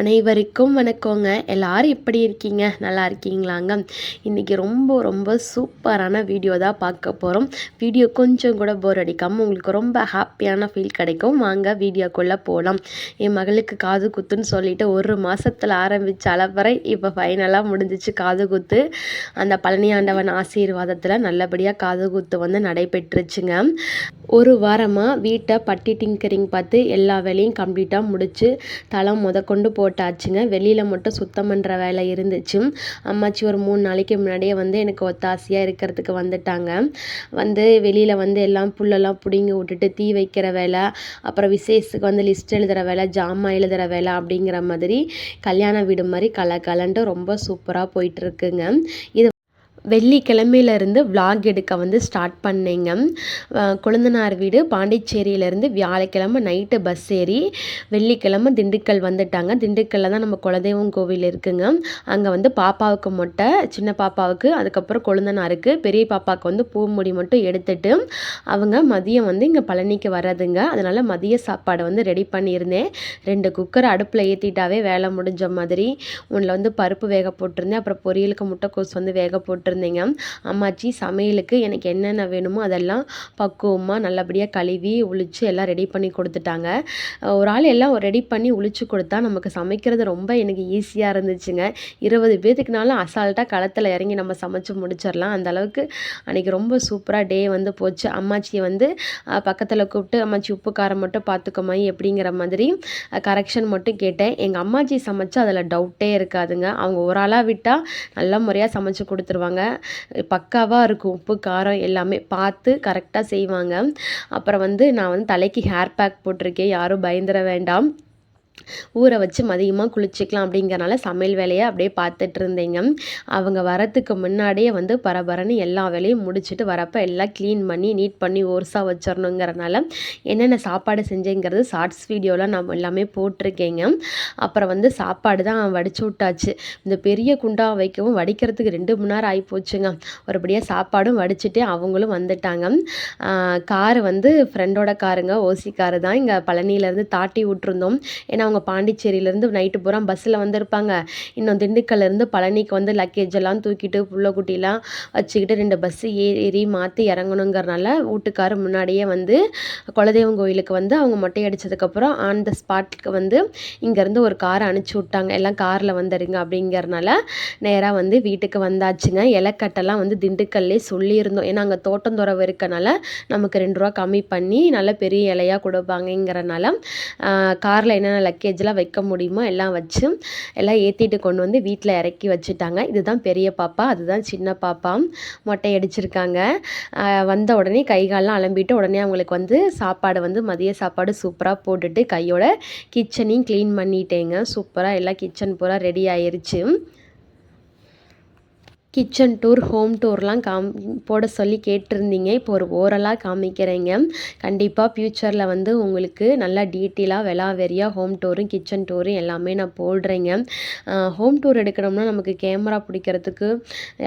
அனைவருக்கும் வணக்கங்க. எல்லாரும் எப்படி இருக்கீங்க? நல்லா இருக்கீங்களாங்க? இன்றைக்கி ரொம்ப ரொம்ப சூப்பரான வீடியோ தான் பார்க்க போகிறோம் வீடியோ கொஞ்சம் கூட போர் அடிக்காமல் உங்களுக்கு ரொம்ப ஹாப்பியான ஃபீல் கிடைக்கும். வாங்க வீடியோக்குள்ளே போகலாம் என் மகளுக்கு காது குத்துன்னு சொல்லிட்டு ஒரு மாதத்தில் ஆரம்பித்த அளவரை இப்போ ஃபைனலாக முடிஞ்சிச்சு காது குத்து. அந்த பழனி ஆண்டவன் ஆசீர்வாதத்தில் நல்லபடியாக காது குத்து வந்து நடைபெற்றுச்சுங்க. ஒரு வாரமாக வீட்டை பட்டி டிங்கரிங் பார்த்து எல்லா வேலையும் கம்ப்ளீட்டாக முடித்து தளம் முதற்கொண்டு போட்டாச்சுங்க. வெளியில் மட்டும் சுத்தம் பண்ணுற வேலை இருந்துச்சு அம்மாச்சி ஒரு மூணு நாளைக்கு முன்னாடியே வந்து எனக்கு ஒத்தாசையாக இருக்கிறதுக்கு வந்துட்டாங்க. வந்து வெளியில் வந்து எல்லாம் புல்லெல்லாம் பிடுங்கி விட்டுட்டு தீ வைக்கிற வேலை அப்புறம் விசேஷத்துக்கு வந்து லிஸ்ட் எழுதுகிற வேலை ஜாமான் எழுதுகிற வேலை அப்படிங்கிற மாதிரி கல்யாண வீடு மாதிரி கல கலன்ட்டு ரொம்ப சூப்பராக போயிட்டுருக்குங்க இது வெள்ளிக்கிழமையிலேருந்து விலாக் எடுக்க வந்து ஸ்டார்ட் பண்ணேங்க. கொழுந்தனார் வீடு பாண்டிச்சேரியிலேருந்து வியாழக்கிழமை நைட்டு பஸ் ஏறி வெள்ளிக்கிழமை திண்டுக்கல் வந்துட்டாங்க. திண்டுக்கல்ல தான் நம்ம குலதெய்வம் கோவில் இருக்குங்க. அங்கே வந்து பாப்பாவுக்கு மொட்டை சின்ன பாப்பாவுக்கு அதுக்கப்புறம் கொழுந்தனாருக்கு பெரிய பாப்பாவுக்கு வந்து பூ முடி மட்டும் எடுத்துட்டு அவங்க மதியம் வந்து இங்கே பழனிக்கு வர்றதுங்க. அதனால் மதிய சாப்பாடு வந்து ரெடி பண்ணியிருந்தேன். ரெண்டு குக்கர் அடுப்பில் ஏற்றிட்டாவே வேலை முடிஞ்ச மாதிரி. ஒன்றில் வந்து பருப்பு வேக போட்டிருந்தேன். அப்புறம் பொரியலுக்கு முட்டைக்கோஸ் வந்து வேக போட்டு போட்டிருந்தீங்க அம்மாச்சி சமையலுக்கு எனக்கு என்னென்ன வேணுமோ அதெல்லாம் பக்குவமாக நல்லபடியாக கழுவி உளிச்சு எல்லாம் ரெடி பண்ணி கொடுத்துட்டாங்க. ஒரு ஆள் எல்லாம் ரெடி பண்ணி உளிச்சு கொடுத்தா நமக்கு சமைக்கிறது ரொம்ப எனக்கு ஈஸியாக இருந்துச்சுங்க. இருபது பேத்துக்குனாலும் அசால்ட்டாக களத்தில் இறங்கி நம்ம சமைச்சு முடிச்சிடலாம். அந்த அளவுக்கு அன்றைக்கி ரொம்ப சூப்பராக டே வந்து போச்சு. அம்மாச்சியை வந்து பக்கத்தில் கூப்பிட்டு அம்மாச்சி உப்பு காரம் மட்டும் பார்த்துக்கோமா எப்படிங்கிற மாதிரி கரெக்ஷன் மட்டும் கேட்டேன். எங்கள் அம்மாச்சி சமைச்சா அதில் டவுட்டே இருக்காதுங்க. அவங்க ஒரு ஆளாக விட்டால் நல்ல முறையாக சமைச்சு கொடுத்துருவாங்க. பக்காவாக இருக்கும் உப்பு காரம் எல்லாமே பார்த்து கரெக்டாக செய்வாங்க. அப்புறம் வந்து நான் வந்து தலைக்கு ஹேர் பேக் போட்டிருக்கேன். யாரும் பயந்துட வேண்டாம். ஊற வச்சு மதியமாக குளிச்சிக்கலாம் அப்படிங்கிறனால சமையல் வேலையை அப்படியே பார்த்துட்டு இருந்தேங்க அவங்க வரத்துக்கு முன்னாடியே வந்து பரபரன்னு எல்லா வேலையும் முடிச்சுட்டு வரப்போ எல்லாம் க்ளீன் பண்ணி நீட் பண்ணி ஓர்ஸாக வச்சிடணுங்கிறனால என்னென்ன சாப்பாடு செஞ்சேங்கிறது ஷார்ட்ஸ் வீடியோவில் நம்ம எல்லாமே போட்டிருக்கேங்க. அப்புறம் வந்து சாப்பாடு தான் வடிச்சு விட்டாச்சு. இந்த பெரிய குண்டா வைக்கவும் வடிக்கிறதுக்கு ரெண்டு மணி நேரம் ஆகி போச்சுங்க. ஒருபடியாக சாப்பாடும் வடிச்சுட்டு அவங்களும் வந்துட்டாங்க. காரு வந்து ஃப்ரெண்டோட காருங்க ஓசி காரு தான். இங்கே பழனியிலேருந்து தாட்டி விட்டுருந்தோம். ஏன்னா அவங்க பாண்டிச்சேரியிலேருந்து நைட்டு பூரா பஸ்ஸில் வந்திருப்பாங்க. இன்னும் திண்டுக்கல்லேருந்து பழனிக்கு வந்து லக்கேஜ் எல்லாம் தூக்கிட்டு புள்ளக்குட்டிலாம் வச்சுக்கிட்டு ரெண்டு பஸ்ஸு ஏறி மாற்றி இறங்கணுங்கிறனால வீட்டுக்காரு முன்னாடியே வந்து குலதெய்வம் கோயிலுக்கு வந்து அவங்க மொட்டை அடித்ததுக்கப்புறம் ஆன் த ஸ்பாட்டுக்கு வந்து இங்கேருந்து ஒரு காரை அனுப்பிச்சி விட்டாங்க. எல்லாம் காரில் வந்துடுங்க அப்படிங்கிறனால நேராக வந்து வீட்டுக்கு வந்தாச்சுங்க. இலக்கட்டெல்லாம் வந்து திண்டுக்கல்லே சொல்லியிருந்தோம். ஏன்னா அங்கே தோட்டம் துறவு இருக்கனால நமக்கு ரெண்டு ரூபா கம்மி பண்ணி நல்ல பெரிய இலையாக கொடுப்பாங்கங்கிறனால காரில் என்னென்ன லக்கேஜ்லாம் வைக்க முடியுமோ எல்லாம் வச்சு எல்லாம் ஏற்றிட்டு கொண்டு வந்து வீட்டில் இறக்கி வச்சுட்டாங்க. இதுதான் பெரிய பாப்பா அதுதான் சின்ன பாப்பா. மொட்டை அடிச்சிருக்காங்க. வந்த உடனே கைகாலெலாம் அலம்பிட்டு உடனே அவங்களுக்கு வந்து சாப்பாடு வந்து மதிய சாப்பாடு சூப்பராக போட்டுட்டு கையோட கிச்சனையும் க்ளீன் பண்ணிட்டேங்க. சூப்பராக எல்லாம் கிச்சன் பூரா ரெடி ஆயிடுச்சு கிச்சன் டூர் ஹோம் டூர்லாம் காம் போட சொல்லி கேட்டிருந்தீங்க. இப்போ ஒரு ஓரலாக காமிக்கிறேங்க. கண்டிப்பாக ஃப்யூச்சரில் வந்து உங்களுக்கு நல்லா டீட்டெயிலாக விளாவெறியாக ஹோம் டூரும் கிச்சன் டூரும் எல்லாமே நான் போடுறேங்க. ஹோம் டூர் எடுக்கணும்னா நமக்கு கேமரா பிடிக்கிறதுக்கு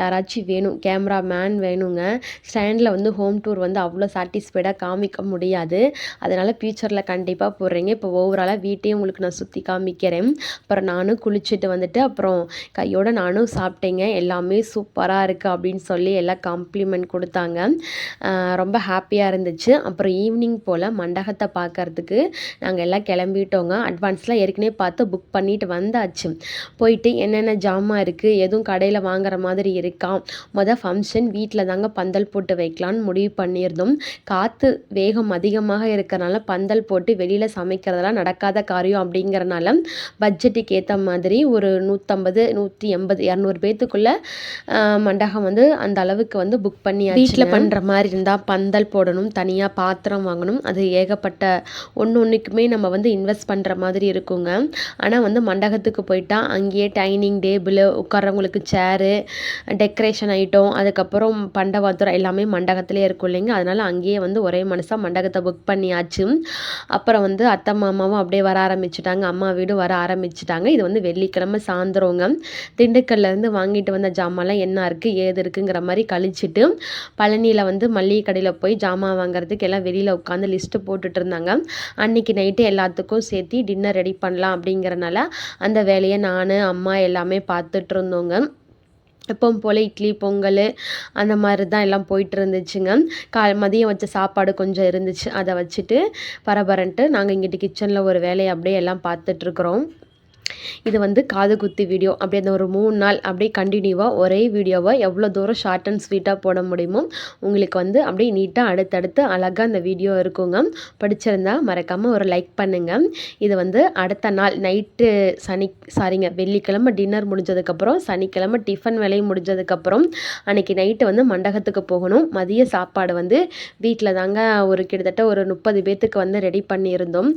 யாராச்சும் வேணும் கேமரா மேன் வேணுங்க. ஸ்டாண்டில் வந்து ஹோம் டூர் வந்து அவ்வளோ சாட்டிஸ்ஃபைடாக காமிக்க முடியாது. அதனால் ஃப்யூச்சரில் கண்டிப்பாக போடுறேங்க. இப்போ ஓவராலாக வீட்டையும் உங்களுக்கு நான் சுற்றி காமிக்கிறேன். அப்புறம் நானும் குளிச்சுட்டு வந்துட்டு அப்புறம் கையோடு நானும் சாப்பிட்டேங்க. எல்லாமே சூப்பராக இருக்குது அப்படின்னு சொல்லி எல்லாம் காம்ப்ளிமெண்ட் கொடுத்தாங்க. ரொம்ப ஹாப்பியாக இருந்துச்சு. அப்புறம் ஈவினிங் போல் மண்டபத்தை பார்க்கறதுக்கு நாங்கள் எல்லாம் கிளம்பிட்டோங்க. அட்வான்ஸ்லாம் ஏற்கனவே பார்த்து புக் பண்ணிட்டு வந்தாச்சு. போயிட்டு என்னென்ன ஜாமான் இருக்குது எதுவும் கடையில் வாங்குற மாதிரி இருக்கா? மொதல் ஃபங்க்ஷன் வீட்டில் தாங்க பந்தல் போட்டு வைக்கலான்னு முடிவு பண்ணியிருந்தோம். காற்று வேகம் அதிகமாக இருக்கிறனால பந்தல் போட்டு வெளியில் சமைக்கிறதெல்லாம் நடக்காத காரியம் அப்படிங்கிறனால பட்ஜெட்டுக்கு ஏற்ற மாதிரி ஒரு நூற்றம்பது நூற்றி எண்பது இரநூறு பேர்த்துக்குள்ளே மண்டபம் வந்து அந்த அளவுக்கு வந்து புக் பண்ணி வீட்டில் பண்ணுற மாதிரி இருந்தால் பந்தல் போடணும் தனியாக பாத்திரம் வாங்கணும். அது ஏகப்பட்ட ஒன்று ஒன்றுக்குமே நம்ம வந்து இன்வெஸ்ட் பண்ணுற மாதிரி இருக்குங்க. ஆனால் வந்து மண்டபத்துக்கு போயிட்டால் அங்கேயே டைனிங் டேபிள் உட்காரவங்களுக்கு சேரு டெக்கரேஷன் ஐட்டம் அதுக்கப்புறம் பண்டவாத்திரம் எல்லாமே மண்டபத்துலேயே இருக்கும் இல்லைங்க. அதனால் அங்கேயே வந்து ஒரே மனசாக மண்டபத்தை புக் பண்ணியாச்சு. அப்புறம் வந்து அத்தை மாமாவும் அப்படியே வர ஆரம்பிச்சிட்டாங்க. அம்மா வீடும் வர ஆரம்பிச்சிட்டாங்க. இது வந்து வெள்ளிக்கிழமை சாயந்தரங்க. திண்டுக்கல்லேருந்து வாங்கிட்டு வந்த ஜாமான்லாம் சாமான்லாம் என்ன இருக்குது ஏது இருக்குங்கிற மாதிரி கழிச்சிட்டு பழனியில் வந்து மளிகை கடையில் போய் ஜாமான் வாங்குறதுக்கு எல்லாம் வெளியில் உட்காந்து லிஸ்ட்டு போட்டுட்டு இருந்தாங்க. அன்றைக்கி நைட்டு எல்லாத்துக்கும் சேர்த்து டின்னர் ரெடி பண்ணலாம் அப்படிங்கிறனால அந்த வேலையை நான் அம்மா எல்லாமே பார்த்துட்டு இருந்தோங்க. எப்பவும் போல் இட்லி பொங்கல் அந்த மாதிரி தான் எல்லாம் போயிட்டு இருந்துச்சுங்க. கா மதியம் வச்ச சாப்பாடு கொஞ்சம் இருந்துச்சு. அதை வச்சுட்டு பரபரன்ட்டு நாங்கள் இங்கிட்டு கிச்சனில் ஒரு வேலையை அப்படியே எல்லாம் பார்த்துட்ருக்குறோம் இது வந்து காது குத்து வீடியோ அப்படி அந்த ஒரு மூணு நாள் அப்படியே கண்டினியூவாக ஒரே வீடியோவை எவ்வளோ தூரம் ஷார்ட் அண்ட் ஸ்வீட்டாக போட முடியுமோ உங்களுக்கு வந்து அப்படியே நீட்டாக அடுத்தடுத்து அழகாக அந்த வீடியோ இருக்குங்க. பிடிச்சிருந்தா மறக்காமல் ஒரு லைக் பண்ணுங்கள் இது வந்து அடுத்த நாள் நைட்டு சனி சாரிங்க வெள்ளிக்கிழமை டின்னர் முடிஞ்சதுக்கப்புறம் சனிக்கிழமை டிஃபன் வேலையும் முடிஞ்சதுக்கப்புறம் அன்றைக்கி நைட்டு வந்து மண்டபத்துக்கு போகணும். மதிய சாப்பாடு வந்து வீட்டில் தாங்க ஒரு கிட்டத்தட்ட ஒரு முப்பது பேர்த்துக்கு வந்து ரெடி பண்ணியிருந்தோம்.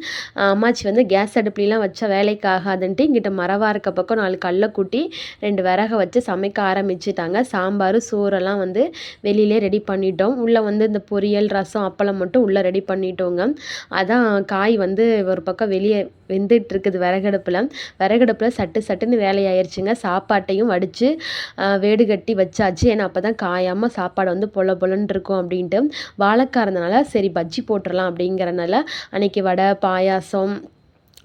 அம்மாச்சி வந்து கேஸ் அடுப்புலாம் வச்ச வேலைக்கு ஆகாதுன்ட்டு இங்கிட்ட மரவா இருக்க பக்கம் நாலு கல்லை கூட்டி ரெண்டு விறக வச்சு சமைக்க ஆரம்பிச்சிட்டாங்க. சாம்பார் சோறெல்லாம் வந்து வெளியிலே ரெடி பண்ணிட்டோம். உள்ளே வந்து இந்த பொரியல் ரசம் அப்பளம் மட்டும் உள்ளே ரெடி பண்ணிட்டோங்க. அதான் காய் வந்து ஒரு பக்கம் வெளியே வெந்துட்டு இருக்குது விறகடுப்பில். விறகடுப்பில் சட்டு சட்டுன்னு வேலையாயிருச்சுங்க. சாப்பாட்டையும் வடித்து வேடு கட்டி வச்சாச்சு. ஏன்னா அப்போ தான் காயாமல் சாப்பாடு வந்து பொல பொலன்னு இருக்கும் அப்படின்ட்டு. வாழைக்காய் இருந்தனால சரி பஜ்ஜி போட்டுடலாம் அப்படிங்கிறனால அன்றைக்கி வடை பாயாசம்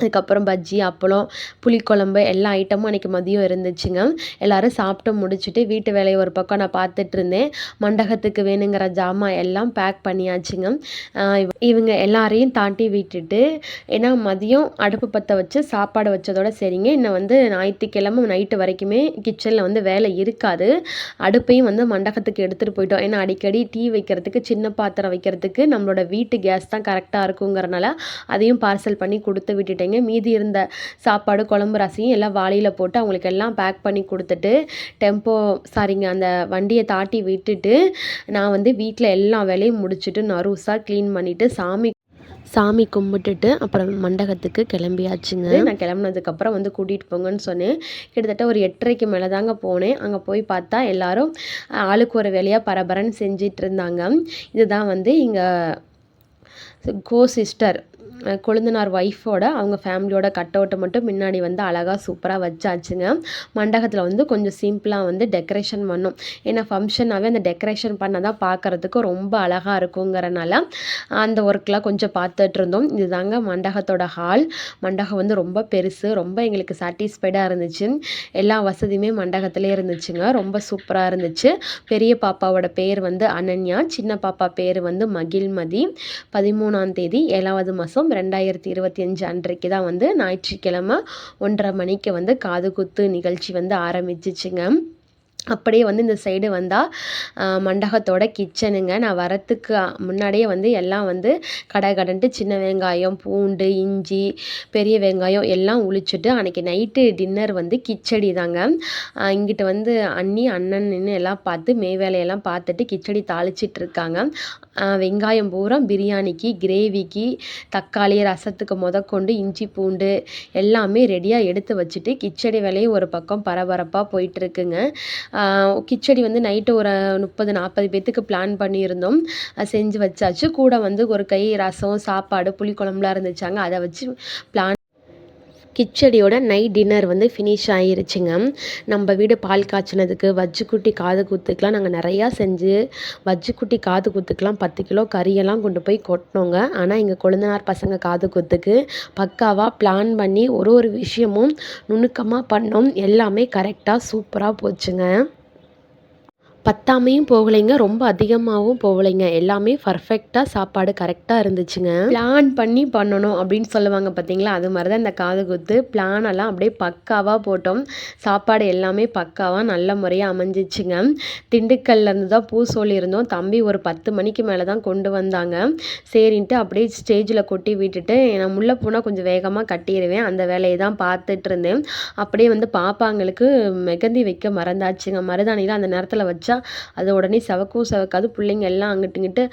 அதுக்கப்புறம் பஜ்ஜி அப்பளம் புளிக்குழம்பு எல்லா ஐட்டமும் அன்றைக்கி மதியம் இருந்துச்சுங்க. எல்லோரும் சாப்பிட்டு முடிச்சுட்டு வீட்டு வேலையை ஒரு பக்கம் நான் பார்த்துட்டு இருந்தேன். மண்டபத்துக்கு வேணுங்கிற ஜாமான் எல்லாம் பேக் பண்ணியாச்சுங்க. இவங்க எல்லாரையும் தாண்டி விட்டுட்டு ஏன்னா மதியம் அடுப்பு பற்ற வச்சு சாப்பாடு வச்சதோட சரிங்க. இன்னும் வந்து ஞாயிற்றுக்கிழமை நைட்டு வரைக்குமே கிச்சனில் வந்து வேலை இருக்காது. அடுப்பையும் வந்து மண்டபத்துக்கு எடுத்துகிட்டு போயிட்டோம். ஏன்னா அடிக்கடி டீ வைக்கிறதுக்கு சின்ன பாத்திரம் வைக்கிறதுக்கு நம்மளோட வீட்டு கேஸ் தான் கரெக்டாக இருக்குங்கிறனால அதையும் பார்சல் பண்ணி கொடுத்து விட்டுட்டேங்க. வச்சுருந்தேங்க மீதி இருந்த சாப்பாடு குழம்பு ரசையும் எல்லாம் வாளியில் போட்டு அவங்களுக்கு எல்லாம் பேக் பண்ணி கொடுத்துட்டு டெம்போ சாரிங்க அந்த வண்டியை தாட்டி விட்டுட்டு நான் வந்து வீட்டில் எல்லா வேலையும் முடிச்சுட்டு நறுசாக க்ளீன் பண்ணிவிட்டு சாமி சாமி கும்பிட்டுட்டு அப்புறம் மண்டபத்துக்கு கிளம்பியாச்சுங்க. நான் கிளம்புனதுக்கப்புறம் வந்து கூட்டிகிட்டு போங்கன்னு சொன்னேன். கிட்டத்தட்ட ஒரு எட்டரைக்கு மேலே தாங்க போனேன். அங்கே போய் பார்த்தா எல்லாரும் ஆளுக்கு ஒரு வேலையாக பரபரன்னு செஞ்சிட்டு இருந்தாங்க. இதுதான் வந்து இங்கே கோ சிஸ்டர் கொழுந்தனார் ஒய்ஃபோட அவங்க ஃபேமிலியோட கட் அவுட்டை மட்டும் முன்னாடி வந்து அழகாக சூப்பராக வச்சாச்சுங்க. மண்டபத்தில் வந்து கொஞ்சம் சிம்பிளாக வந்து டெக்கரேஷன் பண்ணும். ஏன்னா ஃபங்க்ஷனாகவே அந்த டெக்கரேஷன் பண்ணால் தான் பார்க்குறதுக்கு ரொம்ப அழகாக இருக்குங்கிறனால அந்த ஒர்க்கெலாம் கொஞ்சம் பார்த்துட்டு இருந்தோம் இதுதாங்க மண்டபத்தோட ஹால் மண்டபம் வந்து ரொம்ப பெருசு ரொம்ப எங்களுக்கு சாட்டிஸ்ஃபைடாக இருந்துச்சு. எல்லா வசதியுமே மண்டபத்திலே இருந்துச்சுங்க. ரொம்ப சூப்பராக இருந்துச்சு. பெரிய பாப்பாவோட பேர் வந்து அனன்யா சின்ன பாப்பா பேர் வந்து மகிழ்மதி. பதிமூணாம் தேதி ஏழாவது மாதம் ரெண்டாயிரத்தி இருபத்தி அஞ்சு அன்றைக்கு தான் வந்து ஞாயிற்றுக்கிழமை ஒன்றரை மணிக்கு வந்து காது குத்து நிகழ்ச்சி வந்து ஆரம்பிச்சிச்சுங்க. அப்படியே வந்து இந்த சைடு வந்தால் மண்டபத்தோட கிச்சனுங்க நான் வரத்துக்கு முன்னாடியே வந்து எல்லாம் வந்து கடை கடன்ட்டு சின்ன வெங்காயம் பூண்டு இஞ்சி பெரிய வெங்காயம் எல்லாம் உளிச்சுட்டு அன்றைக்கி நைட்டு டின்னர் வந்து கிச்சடி தாங்க. இங்கிட்ட வந்து அண்ணி அண்ணன் நின்று எல்லாம் பார்த்து மே வேலையெல்லாம் பார்த்துட்டு கிச்சடி தாளிச்சிட்டு இருக்காங்க. வெங்காயம் பூரா பிரியாணிக்கு கிரேவிக்கு தக்காளி ரசத்துக்கு முதற்கொண்டு இஞ்சி பூண்டு எல்லாமே ரெடியாக எடுத்து வச்சுட்டு கிச்சடி வேலையும் ஒரு பக்கம் பரபரப்பாக போயிட்டுருக்குங்க கிச்சடி வந்து நைட்டு ஒரு முப்பது நாற்பது பேர்த்துக்கு பிளான் பண்ணியிருந்தோம். செஞ்சு வச்சாச்சு. கூட வந்து ஒரு கை ரசம் சாப்பாடு புளிக்குழம்புலாம் இருந்துச்சாங்க. அதை வச்சு பிளான் கிச்சடியோட நைட் டின்னர் வந்து ஃபினிஷ் ஆகிருச்சுங்க நம்ம வீடு பால் காய்ச்சினதுக்கு வஜ்ஜுக்குட்டி காது குத்துக்கெலாம் நாங்கள் நிறையா செஞ்சு வஜ்ஜுக்குட்டி காது குத்துக்கெலாம் பத்து கிலோ கறியெல்லாம் கொண்டு போய் கொட்டினோங்க. ஆனால் எங்கள் கொழுந்தனார் பசங்க காது குத்துக்கு பக்காவாக பிளான் பண்ணி ஒரு ஒரு விஷயமும் நுணுக்கமாக பண்ணோம். எல்லாமே கரெக்டாக சூப்பராக போச்சுங்க. பத்தாமையும் போகலைங்க ரொம்ப அதிகமாகவும் போகலைங்க. எல்லாமே பர்ஃபெக்டாக சாப்பாடு கரெக்டாக இருந்துச்சுங்க. பிளான் பண்ணி பண்ணணும் அப்படின்னு சொல்லுவாங்க பார்த்தீங்களா அது மாதிரி தான் இந்த காது குத்து. பிளானெல்லாம் அப்படியே பக்காவாக போட்டோம். சாப்பாடு எல்லாமே பக்காவாக நல்ல முறையாக அமைஞ்சிச்சுங்க. திண்டுக்கல்லேருந்து தான் பூ சொல்லியிருந்தோம் தம்பி ஒரு பத்து மணிக்கு மேலே தான் கொண்டு வந்தாங்க. சரின்ட்டு அப்படியே ஸ்டேஜில் கொட்டி விட்டுட்டு நான் முல்லை பூனா கொஞ்சம் வேகமாக கட்டிடுவேன் அந்த வேலையை தான் பார்த்துட்டு இருந்தேன். அப்படியே வந்து பாப்பாங்களுக்கு மெகந்தி வைக்க மறந்தாச்சுங்க. மருதாணியில் அந்த நேரத்தில் வச்சு வச்சா அது உடனே சவக்கும் சவக்காது. பிள்ளைங்க எல்லாம் அங்கிட்டு இங்கிட்டு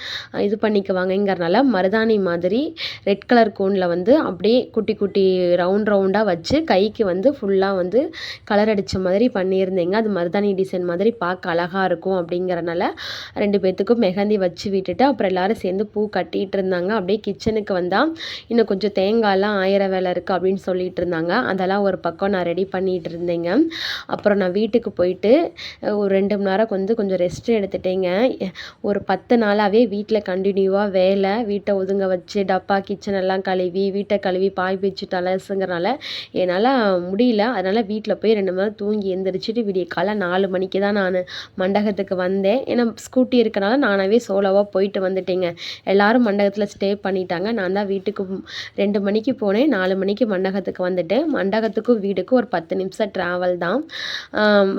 இது பண்ணிக்குவாங்கங்கிறனால மருதாணி மாதிரி ரெட் கலர் கோனில் வந்து அப்படியே குட்டி குட்டி ரவுண்ட் ரவுண்டாக வச்சு கைக்கு வந்து ஃபுல்லாக வந்து கலர் அடித்த மாதிரி பண்ணியிருந்தேங்க. அது மருதாணி டிசைன் மாதிரி பார்க்க அழகாக இருக்கும் அப்படிங்கிறனால ரெண்டு பேர்த்துக்கும் மெஹந்தி வச்சு விட்டுட்டு அப்புறம் எல்லோரும் சேர்ந்து பூ கட்டிகிட்டு இருந்தாங்க. அப்படியே கிச்சனுக்கு வந்தால் இன்னும் கொஞ்சம் தேங்காயெல்லாம் ஆயிர வேலை இருக்குது அப்படின்னு சொல்லிட்டு இருந்தாங்க. அதெல்லாம் ஒரு பக்கம் நான் ரெடி பண்ணிகிட்டு இருந்தேங்க. அப்புறம் நான் வீட்டுக்கு போயிட்டு ஒரு ரெண்டு மணி நேரம் வந்து கொஞ்சம் ரெஸ்ட் எடுத்துட்டேங்க. ஒரு பத்து நாளாகவே வீட்டில் கண்டினியூவாக வேலை வீட்டை ஒதுங்க வச்சு டப்பா கிச்சன் எல்லாம் கழுவி வீட்டை கழுவி பாய் பிச்சு தலசுங்கிறனால என்னால் முடியல. அதனால் வீட்டில் போய் ரெண்டு மணி தூங்கி எந்திரிச்சிட்டு விடிய காலை நாலு மணிக்கு தான் நான் மண்டபத்துக்கு வந்தேன். ஏன்னா ஸ்கூட்டி இருக்கனால நானாகவே சோலோவாக போயிட்டு வந்துட்டேங்க. எல்லோரும் மண்டபத்தில் ஸ்டே பண்ணிட்டாங்க. நான் தான் வீட்டுக்கு ரெண்டு மணிக்கு போனேன். நாலு மணிக்கு மண்டபத்துக்கு வந்துட்டேன். மண்டபத்துக்கும் வீடுக்கும் ஒரு பத்து நிமிஷம் ட்ராவல் தான்.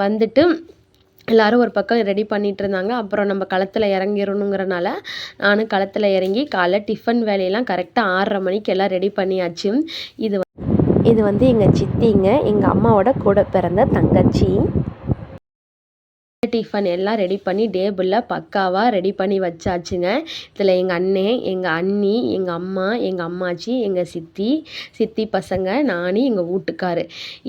வந்துட்டு எல்லோரும் ஒரு பக்கம் ரெடி பண்ணிகிட்டு இருந்தாங்க அப்புறம் நம்ம களத்தில் இறங்கிடணுங்கிறனால நானும் களத்தில் இறங்கி காலைல டிஃபன் வேலையெல்லாம் கரெக்டாக ஆறரை மணிக்கு எல்லாம் ரெடி பண்ணியாச்சு. இது இது வந்து எங்கள் சித்திங்க எங்கள் அம்மாவோட கூட பிறந்த தங்கச்சி. டிஃபன் எல்லாம் ரெடி பண்ணி டேபிளில் பக்காவாக ரெடி பண்ணி வச்சாச்சுங்க. இதில் எங்கள் அண்ணன் எங்கள் அண்ணி எங்கள் அம்மா எங்கள் அம்மாச்சி எங்கள் சித்தி சித்தி பசங்க நானி எங்கள் வீட்டுக்காரு.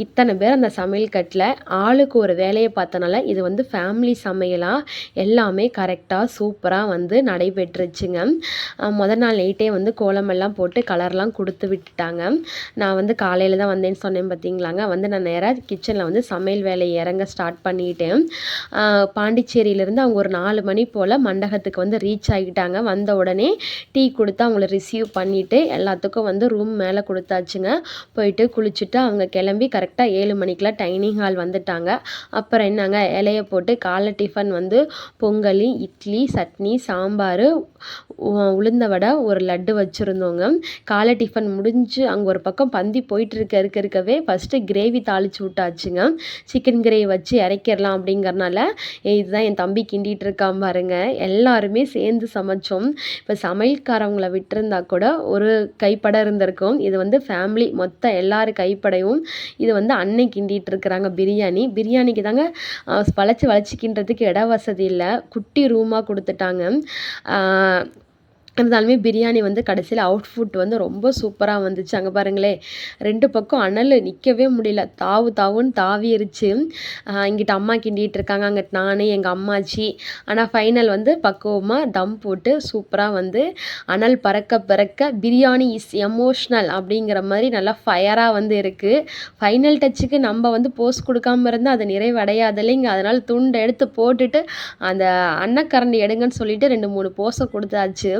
இத்தனை பேர் அந்த சமையல் கட்டில் ஆளுக்கு ஒரு வேலையை பார்த்தனால இது வந்து ஃபேமிலி சமையலாக எல்லாமே கரெக்டாக சூப்பராக வந்து நடைபெற்றுச்சுங்க. முதல் நாள் நைட்டே வந்து கோலமெல்லாம் போட்டு கலர்லாம் கொடுத்து விட்டுட்டாங்க. நான் வந்து காலையில் தான் வந்தேன்னு சொன்னேன் பார்த்தீங்களாங்க வந்து நான் நேராக கிச்சனில் வந்து சமையல் வேலையை இறங்க ஸ்டார்ட் பண்ணிட்டேன். பாண்டிச்சேரியிலேருந்து அவங்க ஒரு நாலு மணி போல் மண்டபத்துக்கு வந்து ரீச் ஆகிட்டாங்க. வந்த உடனே டீ கொடுத்து அவங்கள ரிசீவ் பண்ணிவிட்டு எல்லாத்துக்கும் வந்து ரூம் மேலே கொடுத்தாச்சுங்க. போயிட்டு குளிச்சுட்டு அவங்க கிளம்பி கரெக்டாக ஏழு மணிக்கெலாம் டைனிங் ஹால் வந்துட்டாங்க. அப்புறம் என்னங்க இலைய போட்டு காலை டிஃபன் வந்து பொங்கல் இட்லி சட்னி சாம்பார் உளுந்த வடை ஒரு லட்டு வச்சுருந்தோங்க. காலை டிஃபன் முடிஞ்சு அங்கே ஒரு பக்கம் பந்தி போயிட்டு இருக்க இருக்க இருக்கவே ஃபஸ்ட்டு கிரேவி தாளித்து விட்டாச்சுங்க. சிக்கன் கிரேவி வச்சு இறக்கிடலாம் அப்படிங்கிறனால இதுதான் என் தம்பி கிண்டிகிட்டு இருக்கான் பாருங்க. எல்லாருமே சேர்ந்து சமைச்சோம். இப்போ சமையல்காரவங்கள விட்டுருந்தா கூட ஒரு கைப்பட இருந்திருக்கும். இது வந்து ஃபேமிலி மொத்த எல்லார் கைப்படையும். இது வந்து அன்னை கிண்டிகிட்டு இருக்கிறாங்க பிரியாணி. பிரியாணிக்கு தாங்க வளைச்சி வளைச்சி கிண்டுறதுக்கு இட வசதி இல்லை. குட்டி ரூமாக கொடுத்துட்டாங்க. இருந்தாலுமே பிரியாணி வந்து கடைசியில் அவுட்ஃபுட் வந்து ரொம்ப சூப்பராக வந்துச்சு. அங்கே பாருங்களேன் ரெண்டு பக்கம் அனல் நிற்கவே முடியல. தாவு தாவுன்னு தாவிருச்சு இங்கிட்ட அம்மா கிண்டிகிட்டு இருக்காங்க. அங்கிட்டு நான் எங்கள் அம்மாச்சி. ஆனால் ஃபைனல் வந்து பக்குவமாக தம் போட்டு சூப்பராக வந்து அனல் பறக்க பறக்க பிரியாணி இஸ் எமோஷ்னல் அப்படிங்கிற மாதிரி நல்லா ஃபயராக வந்து இருக்குது ஃபைனல் டச்சுக்கு நம்ம வந்து போஸ்ட் கொடுக்காம இருந்தால் அது நிறைவடையாது இல்லைங்க அதனால் துண்டை எடுத்து போட்டுட்டு அந்த அன்னக்கரண்டி எடுங்கன்னு சொல்லிட்டு ரெண்டு மூணு போஸை கொடுத்தாச்சு.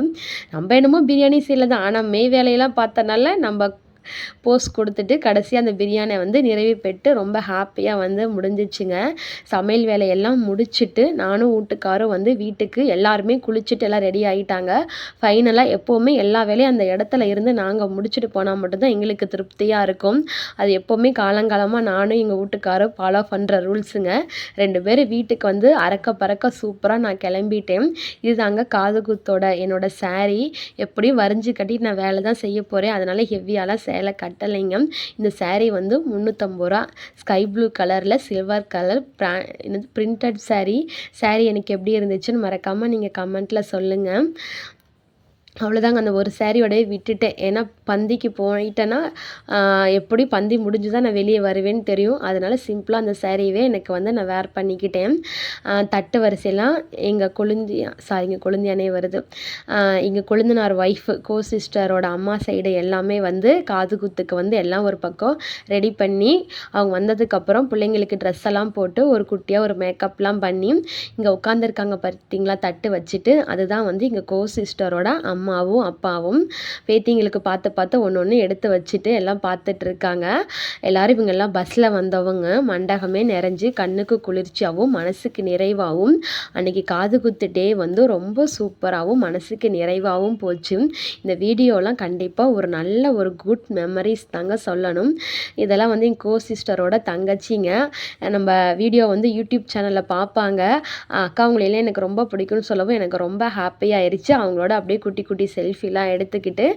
நம்ம என்னமோ பிரியாணி செய்யலை தான் ஆனால் மெய் வேலையெல்லாம் பார்த்தனால நம்ம போஸ் கொடுத்துட்டு கடைசியாக அந்த பிரியாணியை வந்து நிறைவு பெற்று ரொம்ப ஹாப்பியாக வந்து முடிஞ்சிச்சுங்க. சமையல் வேலையெல்லாம் முடிச்சுட்டு நானும் வீட்டுக்காரும் வந்து வீட்டுக்கு எல்லாருமே குளிச்சுட்டு எல்லாம் ரெடி ஆகிட்டாங்க ஃபைனலாக எப்போவுமே எல்லா வேலையும் அந்த இடத்துல இருந்து நாங்கள் முடிச்சுட்டு போனால் மட்டும்தான் எங்களுக்கு திருப்தியாக இருக்கும். அது எப்போவுமே காலங்காலமாக நானும் எங்கள் வீட்டுக்காரும் ஃபாலோ பண்ணுற ரூல்ஸுங்க ரெண்டு பேரும் வீட்டுக்கு வந்து அறக்க பறக்க சூப்பராக நான் கிளம்பிட்டேன். இதுதாங்க காது குத்தோட என்னோட சாரீ எப்படியும் வரைஞ்சி கட்டி நான் வேலை தான் செய்ய போகிறேன் அதனால் ஹெவியாலாம் சேலை கட்டலைங்க. இந்த சேரீ வந்து முந்நூற்றம்பது ரூபா. ஸ்கை ப்ளூ கலரில் சில்வர் கலர் ப்ரா என்னது பிரிண்டட் சேரீ சேரீ எனக்கு எப்படி இருந்துச்சுன்னு மறக்காமல் நீங்கள் கமெண்ட்டில் சொல்லுங்கள் அவ்வளோதாங்க அந்த ஒரு ஸாரியோடயே விட்டுட்டேன். ஏன்னா பந்திக்கு போயிட்டேன்னா எப்படி பந்தி முடிஞ்சு தான் நான் வெளியே வருவேன்னு தெரியும். அதனால் சிம்பிளாக அந்த சாரியவே எனக்கு வந்து நான் வேர் பண்ணிக்கிட்டேன். தட்டு வரிசையெல்லாம் எங்கள் கொழுந்தியா சாரிங்க கொழுந்தியானே வருது. எங்கள் கொழுந்தனார் ஒய்ஃபு கோ சிஸ்டரோட அம்மா சைடு எல்லாமே வந்து காது குத்துக்கு வந்து எல்லாம் ஒரு பக்கம் ரெடி பண்ணி அவங்க வந்ததுக்கப்புறம் பிள்ளைங்களுக்கு ட்ரெஸ் எல்லாம் போட்டு ஒரு குட்டியாக ஒரு மேக்கப்லாம் பண்ணி இங்கே உட்காந்துருக்காங்க பார்த்தீங்களா தட்டு வச்சுட்டு அதுதான் வந்து எங்கள் கோ சிஸ்டரோட அம்மா அம்மாவும் அப்பாவும் பேத்திங்களுக்கு பார்த்து பார்த்து ஒன்று ஒன்று எடுத்து வச்சுட்டு எல்லாம் பார்த்துட்ருக்காங்க எல்லோரும் இவங்கெல்லாம் பஸ்ஸில் வந்தவங்க. மண்டகமே நிறைஞ்சு கண்ணுக்கு குளிர்ச்சியாகவும் மனசுக்கு நிறைவாகவும் அன்றைக்கி காது குத்து டே வந்து ரொம்ப சூப்பராகவும் மனசுக்கு நிறைவாகவும் போச்சு. இந்த வீடியோலாம் கண்டிப்பாக ஒரு நல்ல ஒரு குட் மெமரிஸ் தாங்க சொல்லணும். இதெல்லாம் வந்து என் கோ சிஸ்டரோட தங்கச்சிங்க. நம்ம வீடியோ வந்து யூடியூப் சேனலில் பார்ப்பாங்க. அக்கா அவங்களையெல்லாம் எனக்கு ரொம்ப பிடிக்கும்னு சொல்லவும் எனக்கு ரொம்ப ஹாப்பியாகிருச்சு அவங்களோட அப்படியே குட்டி குட்டி செல்ஃபிலாம் எடுத்துக்கிட்டு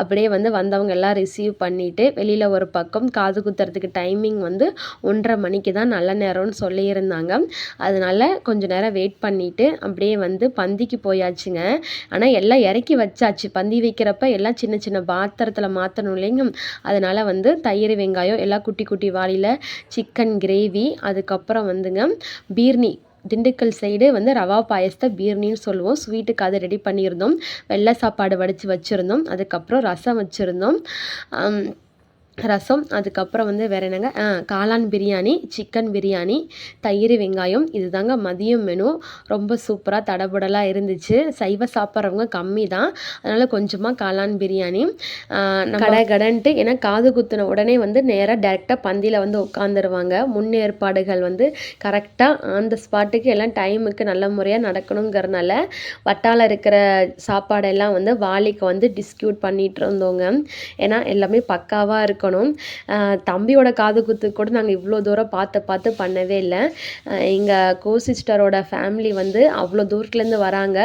அப்படியே வந்து வந்தவங்க எல்லாம் ரிசீவ் பண்ணிவிட்டு வெளியில் ஒரு பக்கம் காது குத்துறதுக்கு டைமிங் வந்து ஒன்றரை மணிக்கு தான் நல்ல நேரம்னு சொல்லியிருந்தாங்க. அதனால கொஞ்சம் நேரம் வெயிட் பண்ணிவிட்டு அப்படியே வந்து பந்திக்கு போயாச்சுங்க. ஆனால் எல்லாம் இறக்கி வச்சாச்சு. பந்தி வைக்கிறப்ப எல்லாம் சின்ன சின்ன பாத்திரத்தில் மாற்றணும் இல்லைங்க. அதனால் வந்து தயிர் வெங்காயம் எல்லாம் குட்டி குட்டி வாளியில் சிக்கன் கிரேவி அதுக்கப்புறம் வந்துங்க பீர்னி திண்டுக்கல் சைடு வந்து ரவா பாயசத்தை பீர்னின்னு சொல்லுவோம். ஸ்வீட்டுக்கு அதை ரெடி பண்ணியிருந்தோம். வெள்ளை சாப்பாடு வடித்து வச்சுருந்தோம். அதுக்கப்புறம் ரசம் வச்சுருந்தோம். ரசம் அதுக்கப்புறம் வந்து வேறு என்னங்க? காளான் பிரியாணி சிக்கன் பிரியாணி தயிர் வெங்காயம் இது தாங்க மதியம் மெனு ரொம்ப சூப்பராக தடபுடலாக இருந்துச்சு. சைவ சாப்பிட்றவங்க கம்மி தான் அதனால் கொஞ்சமாக காளான் பிரியாணி. கடை கடன்ட்டு ஏன்னா காது குத்துன உடனே வந்து நேராக டேரெக்டாக பந்தியில் வந்து உட்காந்துருவாங்க. முன்னேற்பாடுகள் வந்து கரெக்டாக அந்த ஸ்பாட்டுக்கு எல்லாம் டைமுக்கு நல்ல முறையாக நடக்கணுங்கிறனால வட்டால் இருக்கிற சாப்பாடெல்லாம் வந்து வாளிக்கு வந்து டிஸ்ட்ரிபியூட் பண்ணிகிட்டு இருந்தோங்க. ஏன்னா எல்லாமே பக்காவாக இருக்கும். இருக்கணும் தம்பியோட காது குத்து கூட நாங்கள் இவ்வளோ தூரம் பார்த்து பார்த்து பண்ணவே இல்லை. எங்கள் கோ சிஸ்டரோட ஃபேமிலி வந்து அவ்வளோ தூரத்துலேருந்து வராங்க.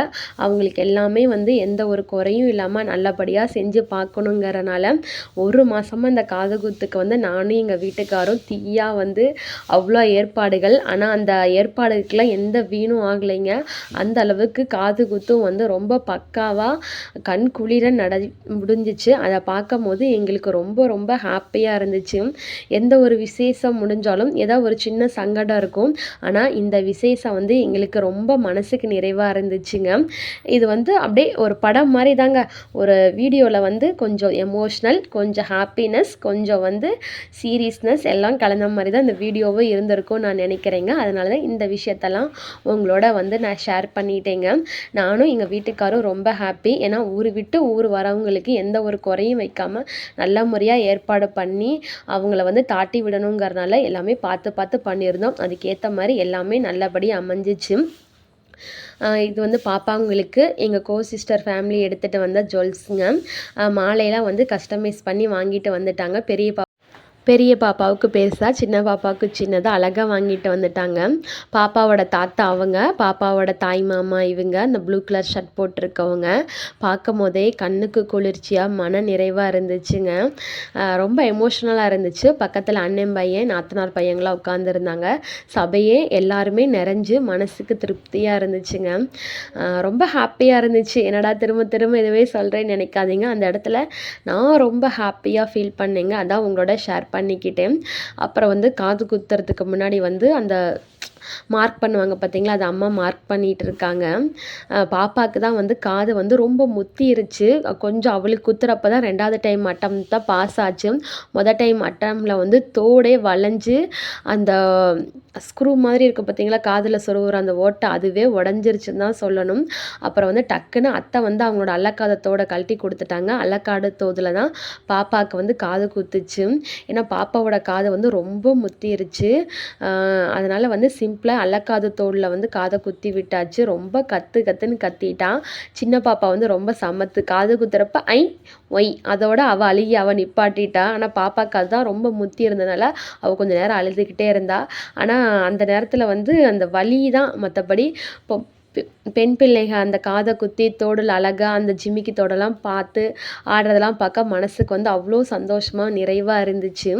அவங்களுக்கு எல்லாமே வந்து எந்த ஒரு குறையும் இல்லாமல் நல்லபடியாக செஞ்சு பார்க்கணுங்கிறனால ஒரு மாதமாக இந்த காது குத்துக்கு வந்து நானும் எங்கள் வீட்டுக்காரும் தீயாக வந்து அவ்வளோ ஏற்பாடுகள். ஆனால் அந்த ஏற்பாடுக்கெலாம் எந்த வீணும் ஆகலைங்க. அந்த அளவுக்கு காது குத்தும் வந்து ரொம்ப பக்காவாக கண் குளிர நட முடிஞ்சிச்சு. அதை பார்க்கும் போது எங்களுக்கு ரொம்ப ரொம்ப ஹாப்பியாக இருந்துச்சு. எந்த ஒரு விசேஷம் முடிஞ்சாலும் ஏதாவது ஒரு சின்ன சங்கடம் இருக்கும். ஆனால் இந்த விசேஷம் வந்து எங்களுக்கு ரொம்ப மனசுக்கு நிறைவாக இருந்துச்சுங்க. இது வந்து அப்படியே ஒரு படம் மாதிரி தாங்க ஒரு வீடியோவில் வந்து கொஞ்சம் எமோஷ்னல் கொஞ்சம் ஹாப்பினஸ் கொஞ்சம் வந்து சீரியஸ்னஸ் எல்லாம் கலந்த மாதிரி தான் இந்த வீடியோவும் இருந்திருக்கும் நான் நினைக்கிறேங்க. அதனால தான் இந்த விஷயத்தெல்லாம் உங்களோட வந்து நான் ஷேர் பண்ணிட்டேங்க. நானும் எங்கள் வீட்டுக்காரும் ரொம்ப ஹாப்பி ஏன்னா ஊர் விட்டு ஊர் வரவங்களுக்கு எந்த ஒரு குறையும் வைக்காமல் நல்ல முறையாக ஏற்பாடு ஏற்பாடு பண்ணி அவங்கள வந்து தாட்டி விடணுங்கிறனால எல்லாமே பார்த்து பார்த்து பண்ணியிருந்தோம். அதுக்கேற்ற மாதிரி எல்லாமே நல்லபடியாக அமைஞ்சிச்சு. இது வந்து பாப்பாங்களுக்கு எங்கள் கோ சிஸ்டர் ஃபேமிலி எடுத்துகிட்டு வந்த ஜுவல்ஸுங்க மாலையெல்லாம் வந்து கஸ்டமைஸ் பண்ணி வாங்கிட்டு வந்துட்டாங்க. பெரிய பா பெரிய பாப்பாவுக்கு பெருசாக சின்ன பாப்பாவுக்கு சின்னதாக அழகாக வாங்கிட்டு வந்துட்டாங்க. பாப்பாவோட தாத்தா அவங்க பாப்பாவோட தாய் மாமா இவங்க அந்த ப்ளூ கலர் ஷர்ட் போட்டிருக்கவங்க. பார்க்கும் போதே கண்ணுக்கு குளிர்ச்சியாக மன நிறைவாக இருந்துச்சுங்க. ரொம்ப எமோஷ்னலாக இருந்துச்சு. பக்கத்தில் அண்ணன் பையன் நாத்தனார் பையங்களாக உட்காந்துருந்தாங்க சபையே எல்லாருமே நிறைஞ்சு மனசுக்கு திருப்தியாக இருந்துச்சுங்க. ரொம்ப ஹாப்பியாக இருந்துச்சு. என்னடா திரும்ப திரும்ப இதுவே சொல்கிறேன்னு நினைக்காதீங்க. அந்த இடத்துல நான் ரொம்ப ஹாப்பியாக ஃபீல் பண்ணேங்க. அதான் உங்களோட ஷேர் பண்ணிக்கிட்டேன். அப்புறம் வந்து காது குத்துறதுக்கு முன்னாடி வந்து அந்த மார்க் பண்ணுவாங்க பார்த்தீங்களா? அது அம்மா மார்க் பண்ணிகிட்டு இருக்காங்க பாப்பாவுக்கு தான் வந்து காது வந்து ரொம்ப முத்திருச்சு. கொஞ்சம் அவளுக்கு குத்துறப்ப தான் ரெண்டாவது டைம் அட்டம் தான் பாஸ் ஆச்சு. மொதல் டைம் அட்டமில் வந்து தோடே வளைஞ்சு அந்த ஸ்க்ரூ மாதிரி இருக்கும் பார்த்தீங்களா? காதில் சொருகிற அந்த ஓட்டை அதுவே உடஞ்சிருச்சுன்னு தான் சொல்லணும். அப்புறம் வந்து டக்குன்னு அத்தை வந்து அவங்களோட அல்லக்காதத்தோட கழட்டி கொடுத்துட்டாங்க. அல்லக்காடு தோதில் தான் பாப்பாவுக்கு வந்து காது குத்துச்சு. ஏன்னா பாப்பாவோட காது வந்து ரொம்ப முத்திருச்சு. அதனால் வந்து சிம்பிளாக அல்லக்காது தோளில் வந்து காதை குத்தி விட்டாச்சு. ரொம்ப கற்று கற்றுன்னு கத்திட்டான் சின்ன பாப்பா வந்து ரொம்ப சமத்து. காது குத்துறப்ப ஐ ஒய் அதோட அவள் அழுகி அவள் நிப்பாட்டிட்டா. ஆனால் பாப்பாவுக்கு அதுதான் ரொம்ப முத்தி இருந்ததுனால அவள் கொஞ்சம் நேரம் அழுதுகிட்டே இருந்தா. ஆனால் அந்த நேரத்தில் வந்து அந்த வலி தான் மற்றபடி இப்போ பெண் பிள்ளைக அந்த காதை குத்தி தோடில் அழகாக அந்த ஜிமிக்கி தோடெல்லாம் பார்த்து ஆடுறதெல்லாம் பார்க்க மனசுக்கு வந்து அவ்வளோ சந்தோஷமாக நிறைவாக இருந்துச்சு.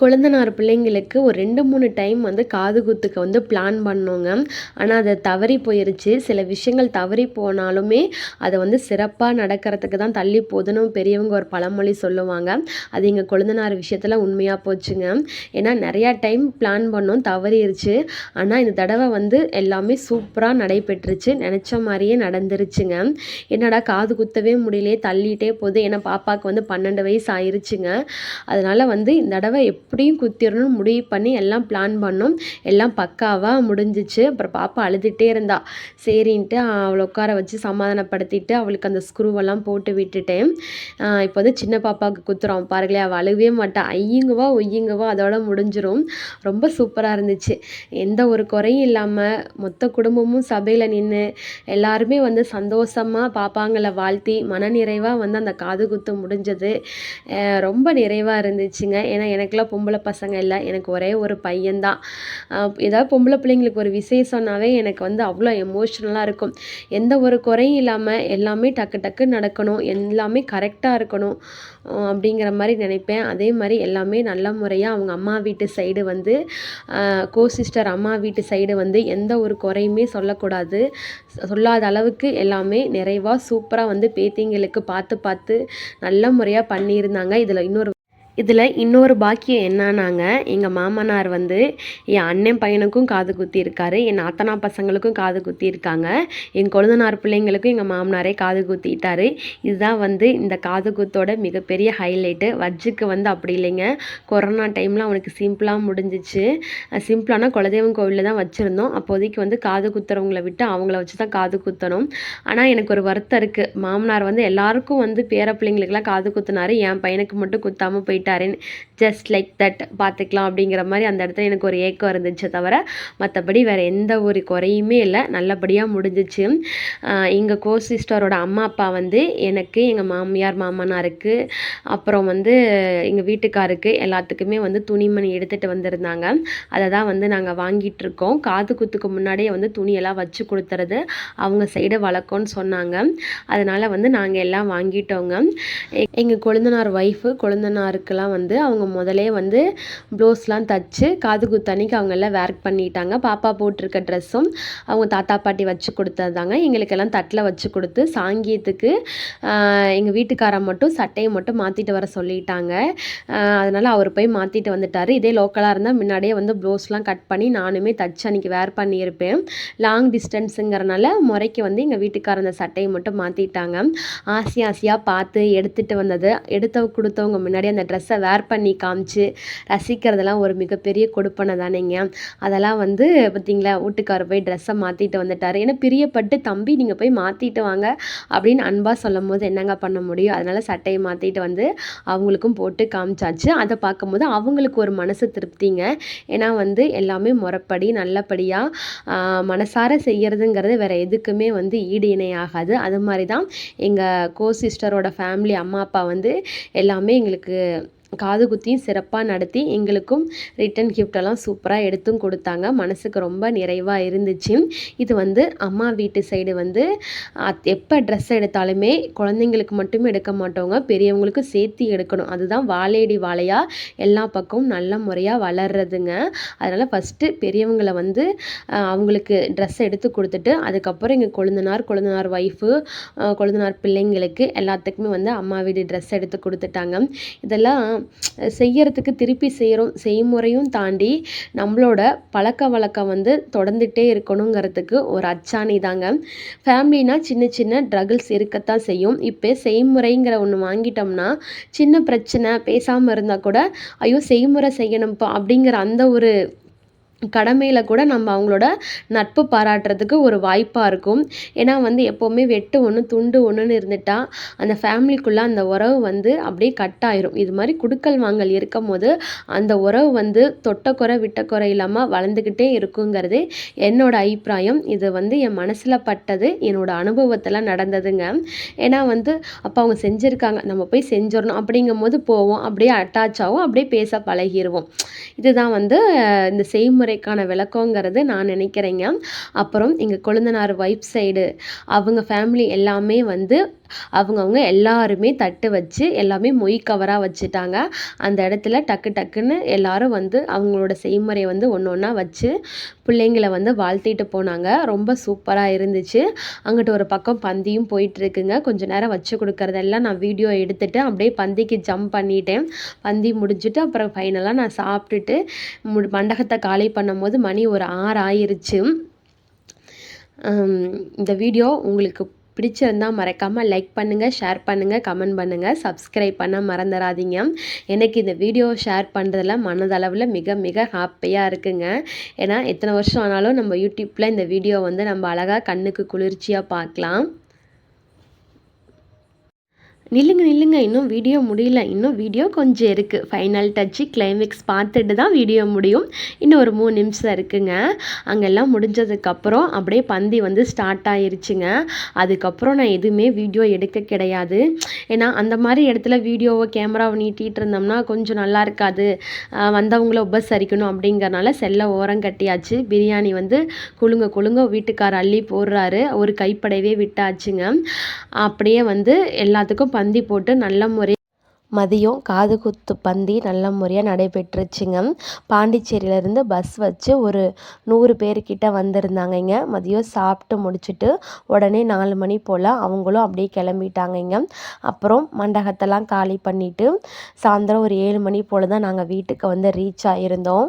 கொழுந்தனார் பிள்ளைங்களுக்கு ஒரு ரெண்டு மூணு டைம் வந்து காது குத்துக்கு வந்து பிளான் பண்ணோங்க. ஆனால் அதை தவறி போயிருச்சு. சில விஷயங்கள் தவறி போனாலுமே அதை வந்து சிறப்பாக நடக்கிறதுக்கு தான் தள்ளி போதுன்னு பெரியவங்க ஒரு பழமொழி சொல்லுவாங்க. அது எங்கள் கொழுந்தனார் விஷயத்தில் உண்மையாக போச்சுங்க. ஏன்னா நிறையா டைம் பிளான் பண்ணோம் தவறிடுச்சு ஆனால் இந்த தடவை வந்து எல்லாமே சூப்பராக நடைபெற்றுச்சு நினச்ச மாதிரியே நடந்துருச்சுங்க. என்னடா காது குத்தவே முடியலையே தள்ளிட்டே போகுது. ஏன்னா பாப்பாவுக்கு வந்து பன்னெண்டு வயசு ஆயிருச்சுங்க. அதனால் வந்து இந்த தடவை எப் எப்படியும் குத்திடணும்னு முடிவு பண்ணி எல்லாம் பிளான் பண்ணோம். எல்லாம் பக்காவாக முடிஞ்சிச்சு. அப்புறம் பாப்பா அழுதுகிட்டே இருந்தா. சரின்ட்டு அவளை உட்கார வச்சு சமாதானப்படுத்திட்டு அவளுக்கு அந்த ஸ்க்ரூவெல்லாம் போட்டு விட்டுட்டேன். இப்போ வந்து சின்ன பாப்பாவுக்கு குத்துறோம். பாருங்களேன் அவள் அழுகவே மாட்டாள் ஐயுங்கவா ஒய்யுங்கவா அதோட முடிஞ்சிடும் ரொம்ப சூப்பராக இருந்துச்சு. எந்த ஒரு குறையும் இல்லாமல் மொத்த குடும்பமும் சபையில் நின்று எல்லாருமே வந்து சந்தோஷமாக பாப்பாங்களை வாழ்த்தி மனநிறைவாக வந்து அந்த காது குத்து முடிஞ்சது. ரொம்ப நிறைவாக இருந்துச்சுங்க. ஏன்னா எனக்கெல்லாம் பொம்பளை பொம்பளை பசங்க இல்லை எனக்கு ஒரே ஒரு பையன்தான். ஏதாவது பொம்பளை பிள்ளைங்களுக்கு ஒரு விசேஷம்னாவே எனக்கு வந்து அவ்வளோ எமோஷ்னலாக இருக்கும். எந்த ஒரு குறையும் இல்லாமல் எல்லாமே டக்கு டக்கு நடக்கணும் எல்லாமே கரெக்டாக இருக்கணும் அப்படிங்கிற மாதிரி நினைப்பேன். அதே மாதிரி எல்லாமே நல்ல முறையாக அவங்க அம்மா வீட்டு சைடு வந்து கோ சிஸ்டர் அம்மா வீட்டு சைடு வந்து எந்த ஒரு குறையுமே சொல்லக்கூடாது. சொல்லாத அளவுக்கு எல்லாமே நிறைவாக சூப்பராக வந்து பேத்திங்களுக்கு பார்த்து பார்த்து நல்ல முறையாக பண்ணியிருந்தாங்க. இதில் இன்னொரு இதில் இன்னொரு பாக்கியம் என்னன்னாங்க எங்கள் மாமனார் வந்து என் அண்ணன் பையனுக்கும் காது குத்தியிருக்காரு என் நாத்தனா பசங்களுக்கும் காது குத்தியிருக்காங்க என் கொழுந்தனார் பிள்ளைங்களுக்கும் எங்கள் மாமனாரே காது குத்திட்டாரு. இதுதான் வந்து இந்த காது குத்தோட மிகப்பெரிய ஹைலைட்டு வஜ்ஜுக்கு வந்து அப்படி இல்லைங்க. கொரோனா டைமில் அவனுக்கு சிம்பிளாக முடிஞ்சிச்சு. சிம்பிளான குலதெய்வம் கோவிலில் தான் வச்சுருந்தோம். அப்போதைக்கு வந்து காது குத்துறவங்கள விட்டு அவங்கள வச்சு தான் காது குத்தணும். ஆனால் எனக்கு ஒரு வருத்தம் இருக்குது மாமனார் வந்து எல்லாருக்கும் வந்து பேர பிள்ளைங்களுக்கெல்லாம் காது குத்துனாரு. என் பையனுக்கு மட்டும் குத்தாமல் போயிட்டு போயிட்டாருன்னு ஜஸ்ட் லைக் தட் பார்த்துக்கலாம் அப்படிங்கிற மாதிரி அந்த இடத்துல எனக்கு ஒரு ஏக்கம் இருந்துச்சு தவிர மற்றபடி வேறு எந்த ஒரு குறையுமே இல்லை. நல்லபடியாக முடிஞ்சிச்சு. எங்கள் கோ சிஸ்டரோட அம்மா அப்பா வந்து எனக்கு எங்கள் மாமியார் மாமனாருக்கு அப்புறம் வந்து எங்கள் வீட்டுக்காருக்கு எல்லாத்துக்குமே வந்து துணிமணி எடுத்துகிட்டு வந்திருந்தாங்க. அதை தான் வந்து நாங்கள் வாங்கிட்டுருக்கோம் காது குத்துக்கு முன்னாடியே வந்து துணியெல்லாம் வச்சு கொடுத்துறது அவங்க சைடு வழக்கம்னு சொன்னாங்க. அதனால் வந்து நாங்கள் எல்லாம் வாங்கிட்டோங்க. எங்கள் கொழுந்தனார் ஒய்ஃபு கொழுந்தனாருக்கு எல்லாம் வந்து அவங்க முதலே வந்து ப்ளவுஸ்லாம் தச்சு காது குத்தன்னைக்கு அவங்க எல்லாம் வேர்க் பண்ணிட்டாங்க. பாப்பா போட்டிருக்க ட்ரெஸ்ஸும் அவங்க தாத்தா பாட்டி வச்சு கொடுத்ததாங்க எங்களுக்கெல்லாம் தட்டில் வச்சு கொடுத்து சாங்கியத்துக்கு எங்கள் வீட்டுக்காரன் மட்டும் சட்டையை மட்டும் மாற்றிட்டு வர சொல்லிட்டாங்க. அதனால் அவர் போய் மாற்றிட்டு வந்துட்டார். இதே லோக்கலாக இருந்தால் முன்னாடியே வந்து ப்ளவுஸ்லாம் கட் பண்ணி நானுமே தச்சு அன்றைக்கி வேர் பண்ணியிருப்பேன். லாங் டிஸ்டன்ஸுங்கிறனால முறைக்கு வந்து எங்கள் வீட்டுக்காரன் அந்த சட்டையை மட்டும் மாற்றிட்டாங்க ஆசி ஆசையாக பார்த்து எடுத்துகிட்டு வந்தது. எடுத்த கொடுத்தவங்க முன்னாடி அந்த ட்ரெஸ் ட்ரெஸ்ஸை வேர் பண்ணி காமிச்சு ரசிக்கிறதெல்லாம் ஒரு மிகப்பெரிய கொடுப்பனை தானேங்க. அதெல்லாம் வந்து பார்த்திங்களா வீட்டுக்காரர் போய் ட்ரெஸ்ஸை மாற்றிட்டு வந்துட்டார். ஏன்னா பிரியப்பட்டு தம்பி நீங்கள் போய் மாற்றிட்டு வாங்க அப்படின்னு அன்பாக சொல்லும் போது என்னங்க பண்ண முடியும்? அதனால் சட்டையை மாற்றிட்டு வந்து அவங்களுக்கும் போட்டு காமிச்சாச்சு. அதை பார்க்கும்போது அவங்களுக்கு ஒரு மனசு திருப்திங்க. ஏன்னா வந்து எல்லாமே முறைப்படி நல்லபடியாக மனசார செய்கிறதுங்கிறது வேறு எதுக்குமே வந்து ஈடு இணை ஆகாது. அது மாதிரி தான் எங்கள் கோ சிஸ்டரோட ஃபேமிலி அம்மா அப்பா வந்து எல்லாமே எங்களுக்கு காது குத்தியும் சிறப்பாக நடத்தி எங்களுக்கும் ரிட்டன் கிஃப்டெல்லாம் சூப்பராக எடுத்தும் கொடுத்தாங்க. மனசுக்கு ரொம்ப நிறைவாக இருந்துச்சு. இது வந்து அம்மா வீட்டு சைடு வந்து எப்போ ட்ரெஸ் எடுத்தாலுமே குழந்தைங்களுக்கு மட்டுமே எடுக்க மாட்டோங்க. பெரியவங்களுக்கு சேர்த்து எடுக்கணும். அதுதான் வாழையடி வாழையாக எல்லா பக்கமும் நல்ல முறையாக வளர்றதுங்க. அதனால் ஃபஸ்ட்டு பெரியவங்களை வந்து அவங்களுக்கு ட்ரெஸ் எடுத்து கொடுத்துட்டு அதுக்கப்புறம் எங்கள் கொழுந்தனார் கொழுந்தனார் ஒய்ஃபு கொழுந்தனார் பிள்ளைங்களுக்கு எல்லாத்துக்குமே வந்து அம்மா வீடு ட்ரெஸ் எடுத்து கொடுத்துட்டாங்க. இதெல்லாம் செய்யறதுக்கு திருப்பி செய்கிறோம் செய்முறையும் தாண்டி நம்மளோட பழக்க வழக்கம் வந்து தொடர்ந்துகிட்டே இருக்கணுங்கிறதுக்கு ஒரு அச்சாணி தாங்க. ஃபேமிலினா சின்ன சின்ன ட்ரகிள்ஸ் இருக்கத்தான் செய்யும். இப்போ செய்முறைங்கிற ஒன்று வாங்கிட்டோம்னா சின்ன பிரச்சனை பேசாமல் இருந்தால் கூட ஐயோ செய்முறை செய்யணும்ப்பா அப்படிங்கிற அந்த ஒரு கடமையில் கூட நம்ம அவங்களோட நட்பு பாராட்டுறதுக்கு ஒரு வாய்ப்பாக இருக்கும். ஏன்னா வந்து எப்போவுமே வெட்டு ஒன்று துண்டு ஒன்றுன்னு இருந்துட்டா அந்த ஃபேமிலிக்குள்ளே அந்த உறவு வந்து அப்படியே கட் ஆயிரும். இது மாதிரி குடுக்கல் வாங்கல் இருக்கும் போது அந்த உறவு வந்து தொட்டக்குறை குறை இல்லாமல் வளர்ந்துக்கிட்டே இருக்குங்கிறது என்னோட அபிப்பிராயம். இது வந்து என் மனசில் பட்டது என்னோட அனுபவத்தில் நடந்ததுங்க. ஏன்னா வந்து அப்போ அவங்க செஞ்சுருக்காங்க நம்ம போய் செஞ்சிடணும் அப்படிங்கும் போது போவோம் அப்படியே அட்டாச் ஆகும் அப்படியே பேச பழகிடுவோம் இதுதான் வந்து இந்த செய்முறை முறைக்கான விளக்கங்கிறது நான் நினைக்கிறேங்க. அப்புறம் எங்கள் கொழுந்தனார் ஒய்ஃப் சைடு அவங்க ஃபேமிலி எல்லாமே வந்து அவங்கவுங்க எல்லாருமே தட்டு வச்சு எல்லாமே மொய் கவராக வச்சுட்டாங்க. அந்த இடத்துல டக்கு டக்குன்னு எல்லாரும் வந்து அவங்களோட செய்முறையை வந்து ஒன்று ஒன்றா வச்சு பிள்ளைங்களை வந்து வாழ்த்திட்டு போனாங்க. ரொம்ப சூப்பராக இருந்துச்சு. அங்கிட்டு ஒரு பக்கம் பந்தியும் போயிட்டுருக்குங்க. கொஞ்சம் நேரம் வச்சு கொடுக்குறதெல்லாம் நான் வீடியோ எடுத்துகிட்டு அப்படியே பந்திக்கு ஜம்ப் பண்ணிட்டேன். பந்தி முடிஞ்சுட்டு அப்புறம் ஃபைனலாக நான் சாப்பிட்டுட்டு மு மண்டகத்தை காலி பண்ணும்போது மணி ஒரு ஆறு ஆயிருச்சு. இந்த வீடியோ உங்களுக்கு பிடிச்சிருந்தா மறக்காமல் லைக் பண்ணுங்கள் ஷேர் பண்ணுங்கள் கமெண்ட் பண்ணுங்கள் சப்ஸ்கிரைப் பண்ண மறந்துடாதீங்க எனக்கு இந்த வீடியோ ஷேர் பண்ணுறதுல மனதளவில் மிக மிக ஹாப்பியாக இருக்குங்க. ஏன்னா எத்தனை வருஷம் ஆனாலும் நம்ம யூடியூப்பில் இந்த வீடியோ வந்து நம்ம அழகாக கண்ணுக்கு குளிர்ச்சியாக பார்க்கலாம். நில்லுங்க நில்லுங்க. இன்னும் வீடியோ முடியல. இன்னும் வீடியோ கொஞ்சம் இருக்குது ஃபைனல் டச்சு கிளைமேக்ஸ் பார்த்துட்டு தான் வீடியோ முடியும். இன்னும் ஒரு மூணு நிமிஷம் இருக்குங்க. அங்கெல்லாம் முடிஞ்சதுக்கப்புறம் அப்படியே பந்தி வந்து ஸ்டார்ட் ஆயிருச்சுங்க. அதுக்கப்புறம் நான் எதுவுமே வீடியோ எடுக்க கிடையாது. ஏன்னா அந்த மாதிரி இடத்துல வீடியோவை கேமராவை நீட்டிகிட்டு இருந்தோம்னா கொஞ்சம் நல்லா இருக்காது. வந்தவங்கள உபசரிக்கணும் அப்படிங்கிறனால செல்லை ஓரம் கட்டியாச்சு. பிரியாணி வந்து குலுங்க குலுங்க வீட்டுக்கார அள்ளி போடுறாரு. ஒரு கைப்படவே விட்டாச்சுங்க. அப்படியே வந்து எல்லாத்துக்கும் பந்தி போட்டு நல்ல முறை மதியம் காது குத்து பந்தி நல்ல முறையாக நடைபெற்றுச்சுங்க. பாண்டிச்சேரியிலேருந்து பஸ் வச்சு ஒரு நூறு பேர்கிட்ட வந்திருந்தாங்க இங்கே மதியம் சாப்பிட்டு முடிச்சுட்டு உடனே நாலு மணி போல் அவங்களும் அப்படியே கிளம்பிட்டாங்க இங்கே அப்புறம் மண்டபத்தெல்லாம் காலி பண்ணிவிட்டு சாயந்தரம் ஒரு ஏழு மணி போல் தான் நாங்கள் வீட்டுக்கு வந்து ரீச் ஆகியிருந்தோம்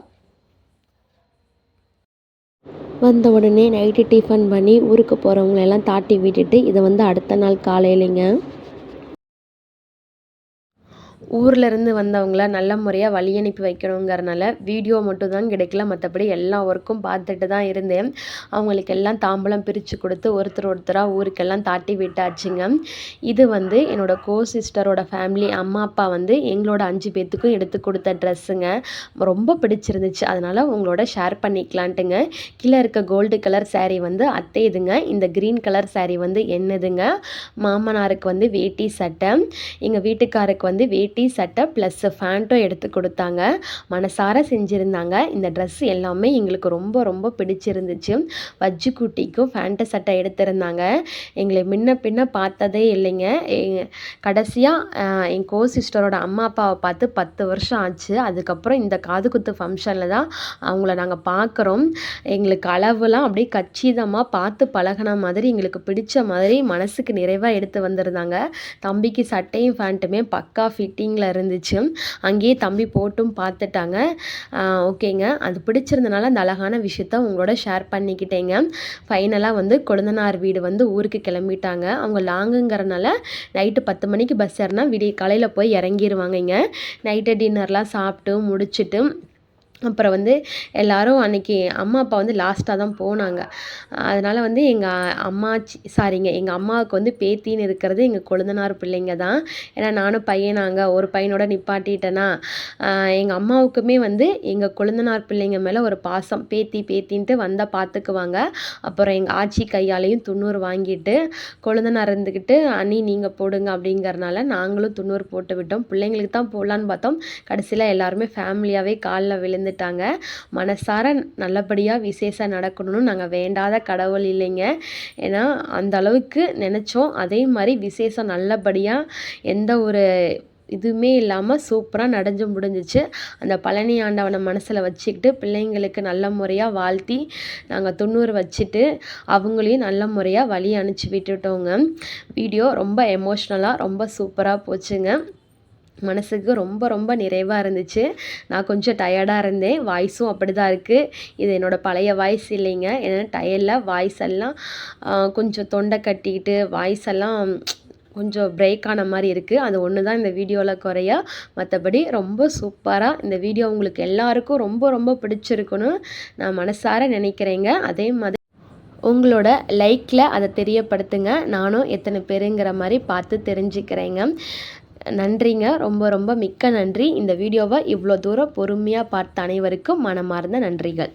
வந்த உடனே நைட்டு டிஃபன் பண்ணி ஊருக்கு போகிறவங்களெல்லாம் தாட்டி விட்டுட்டு இதை வந்து அடுத்த நாள் காலையிலைங்க. ஊர்லேருந்து வந்தவங்கள நல்ல முறையாக வழி அனுப்பி வைக்கணுங்கிறனால வீடியோ மட்டும் தான் கிடைக்கல. மற்றபடி எல்லா ஒர்க்கும் பார்த்துட்டு தான் இருந்தேன். அவங்களுக்கு எல்லாம் தாம்பூலம் பிரித்து கொடுத்து ஒருத்தர் ஒருத்தராக ஊருக்கெல்லாம் தாட்டி விட்டாச்சுங்க. இது வந்து என்னோடய கோ சிஸ்டரோட ஃபேமிலி அம்மா அப்பா வந்து எங்களோட அஞ்சு பேர்த்துக்கும் எடுத்து கொடுத்த ட்ரெஸ்ஸுங்க ரொம்ப பிடிச்சிருந்துச்சு. அதனால் உங்களோட ஷேர் பண்ணிக்கலான்ட்டுங்க. கீழே இருக்க கோல்டு கலர் சாரீ வந்து அத்தையுதுங்க இந்த க்ரீன் கலர் சாரீ வந்து என்னதுங்க. மாமனாருக்கு வந்து வேட்டி சட்டை. எங்கள் வீட்டுக்காருக்கு வந்து வேட்டி சட்டை ப்ளஸ் ஃபேண்ட்டும் எடுத்து கொடுத்தாங்க. மனசார செஞ்சுருந்தாங்க. இந்த ட்ரெஸ் எல்லாமே எங்களுக்கு ரொம்ப ரொம்ப பிடிச்சிருந்துச்சு. வஜ்ஜு குட்டிக்கும் ஃபேண்ட்டு சட்டை எடுத்திருந்தாங்க. எங்களை முன்ன பின்ன பார்த்ததே இல்லைங்க. கடைசியாக என் கோ சிஸ்டரோட அம்மா அப்பாவை பார்த்து பத்து வருஷம் ஆச்சு. அதுக்கப்புறம் இந்த காது குத்து ஃபங்க்ஷனில் தான் அவங்கள நாங்கள் பார்க்குறோம். எங்களுக்கு அளவுலாம் அப்படியே கச்சிதமாக பார்த்து பழகின மாதிரி எங்களுக்கு பிடிச்ச மாதிரி மனசுக்கு நிறைவாக எடுத்து வந்திருந்தாங்க. தம்பிக்கு சட்டையும் ஃபேண்ட்டுமே பக்கா ஃபிட்டிங் செட்டிங்கில் இருந்துச்சு. அங்கேயே தம்பி போட்டும் பார்த்துட்டாங்க ஓகேங்க. அது பிடிச்சிருந்தனால அந்த அழகான விஷயத்த உங்களோட ஷேர் பண்ணிக்கிட்டேங்க. ஃபைனலாக வந்து கொழுந்தனார் வீடு வந்து ஊருக்கு கிளம்பிட்டாங்க. அவங்க லாங்குங்கிறனால நைட்டு பத்து மணிக்கு பஸ் ஏறினா விடிய காலையில் போய் இறங்கிடுவாங்க இங்கே நைட்டு டின்னர்லாம் சாப்பிட்டு முடிச்சுட்டு அப்புறம் வந்து எல்லோரும் அன்றைக்கி அம்மா அப்பா வந்து லாஸ்ட்டாக தான் போனாங்க. அதனால் வந்து எங்கள் அம்மாச்சி சாரிங்க எங்கள் அம்மாவுக்கு வந்து பேத்தின்னு இருக்கிறது எங்கள் கொழுந்தனார் பிள்ளைங்க தான். ஏன்னா நானும் பையனாங்க ஒரு பையனோட நிப்பாட்டிட்டேன்னா எங்கள் அம்மாவுக்குமே வந்து எங்கள் கொழுந்தனார் பிள்ளைங்க மேலே ஒரு பாசம். பேத்தி பேத்தின்ட்டு வந்தால் பார்த்துக்குவாங்க அப்புறம் எங்கள் ஆச்சி கையாலையும் துண்ணூறு வாங்கிட்டு கொழுந்தனார் இருந்துக்கிட்டு அண்ணி நீங்கள் போடுங்க அப்படிங்கிறனால நாங்களும் துண்ணூறு போட்டு விட்டோம். பிள்ளைங்களுக்கு தான் போடலான்னு பார்த்தோம். கடைசியில் எல்லாருமே ஃபேமிலியாகவே காலில் விழுந்து வந்துட்டாங்க மனசார நல்லபடியாக விசேஷம் நடக்கணும்னு நாங்கள் வேண்டாத கடவுள் இல்லைங்க. ஏன்னா அந்த அளவுக்கு நினச்சோம். அதே மாதிரி விசேஷம் நல்லபடியாக எந்த ஒரு இதுவுமே இல்லாமல் சூப்பராக நடந்து முடிஞ்சிச்சு. அந்த பழனி ஆண்டவனை மனசில் வச்சுக்கிட்டு பிள்ளைங்களுக்கு நல்ல முறையாக வாழ்த்தி நாங்கள் தொண்ணூறு வச்சுட்டு அவங்களையும் நல்ல முறையாக வழி அனுப்பிச்சி விட்டுட்டோங்க. வீடியோ ரொம்ப எமோஷ்னலாக ரொம்ப சூப்பராக போச்சுங்க. மனசுக்கு ரொம்ப ரொம்ப நிறைவாக இருந்துச்சு. நான் கொஞ்சம் டயர்டாக இருந்தேன். வாய்ஸும் அப்படி தான் இருக்குது இது என்னோடய பழைய வாய்ஸ் இல்லைங்க. ஏன்னா டயர்டில் வாய்ஸ் எல்லாம் கொஞ்சம் தொண்டை கட்டிக்கிட்டு வாய்ஸ் எல்லாம் கொஞ்சம் பிரேக் ஆன மாதிரி இருக்குது அது ஒன்று தான் இந்த வீடியோவில் குறையா. மற்றபடி ரொம்ப சூப்பராக இந்த வீடியோ உங்களுக்கு எல்லாருக்கும் ரொம்ப ரொம்ப பிடிச்சிருக்குன்னு நான் மனசார நினைக்கிறேங்க. அதே மாதிரி உங்களோட லைக்கில் அதை தெரியப்படுத்துங்க. நானும் எத்தனை பேருங்கிற மாதிரி பார்த்து தெரிஞ்சுக்கிறேங்க. நன்றிங்க. ரொம்ப ரொம்ப மிக்க நன்றி. இந்த வீடியோவை இவ்வளோ தூரம் பொறுமையாக பார்த்த அனைவருக்கும் மனமார்ந்த நன்றிகள்.